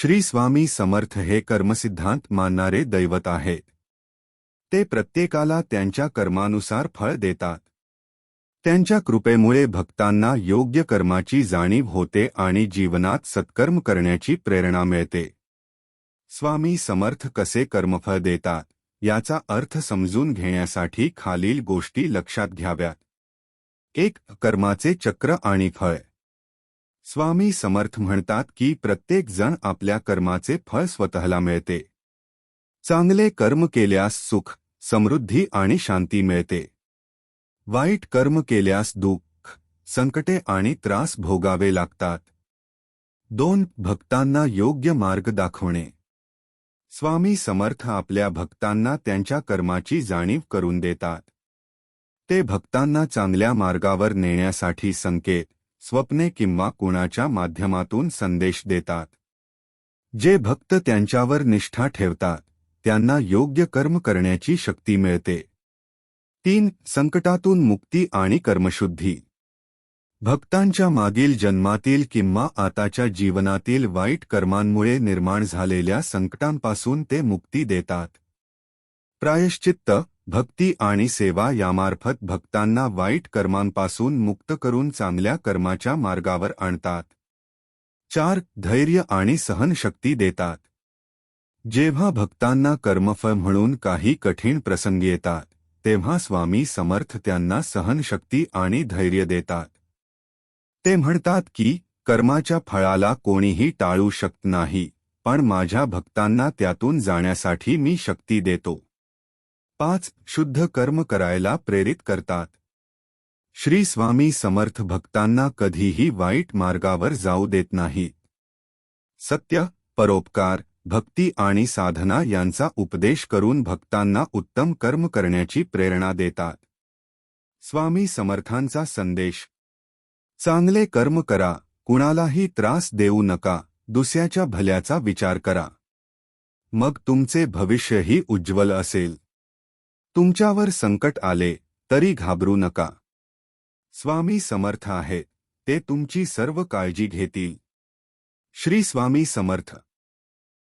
श्री स्वामी समर्थ हे कर्मसिद्धांत मानणारे दैवत आहेत. ते प्रत्येकाला त्यांच्या कर्मानुसार फळ देतात. त्यांच्या कृपेमुळे भक्तांना योग्य कर्माची जाणीव होते आणि जीवनात सत्कर्म करण्याची प्रेरणा मिळते. स्वामी समर्थ कसे कर्मफळ देतात याचा अर्थ समजून घेण्यासाठी खालील गोष्टी लक्षात घ्याव्यात. एक कर्माचे चक्र आणि फळ. स्वामी समर्थ म्हणतात की प्रत्येक जण आपल्या कर्माचे फळ स्वतःला मिळते. चांगले कर्म केल्यास सुख समृद्धी आणि शांती मिळते. वाईट कर्म केल्यास दुःख संकटे आणि त्रास भोगावे लागतात. दोन भक्तांना योग्य मार्ग दाखवणे. स्वामी समर्थ आपल्या भक्तांना त्यांच्या कर्माची जाणीव करून देतात. ते भक्तांना चांगल्या मार्गावर नेण्यासाठी संकेत स्वप्ने किंवा कुणाच्या माध्यमातून संदेश देतात. जे भक्त त्यांच्यावर निष्ठा ठेवतात त्यांना योग्य कर्म करण्याची शक्ती मिळते. तीन संकटातून मुक्ती आणि कर्मशुद्धी. भक्तांच्या मागील जन्मातील किंवा आताच्या जीवनातील वाईट कर्मांमुळे निर्माण झालेल्या संकटांपासून ते मुक्ती देतात. प्रायश्चित्त भक्ती आणि सेवा यामार्फत भक्तांना वाईट कर्मांपासून मुक्त करून चांगल्या कर्माच्या मार्गावर आणतात. चार धैर्य आणि सहनशक्ती देतात. जेव्हा भक्तांना कर्मफळ म्हणून काही कठीण प्रसंग येतात तेव्हा स्वामी समर्थ त्यांना सहनशक्ती आणि धैर्य देतात. ते म्हणतात की कर्माच्या फळाला कोणीही टाळू शकत नाही पण माझ्या भक्तांना त्यातून जाण्यासाठी मी शक्ती देतो. पाच शुद्ध कर्म करायला प्रेरित करतात. श्री स्वामी समर्थ भक्तांना कधीही वाईट मार्गावर जाऊ देत नाहीत. सत्य परोपकार भक्ती आणि साधना यांचा उपदेश करून भक्तांना उत्तम कर्म करण्याची प्रेरणा देतात. स्वामी समर्थांचा संदेश. चांगले कर्म करा कुणालाही त्रास देऊ नका दुसऱ्याच्या भल्याचा विचार करा. मग तुमचे भविष्यही उज्ज्वल असेल. तुमच्यावर संकट आले तरी घाबरू नका. स्वामी समर्थ आहेत ते तुमची सर्व काळजी घेतील. श्री स्वामी समर्थ.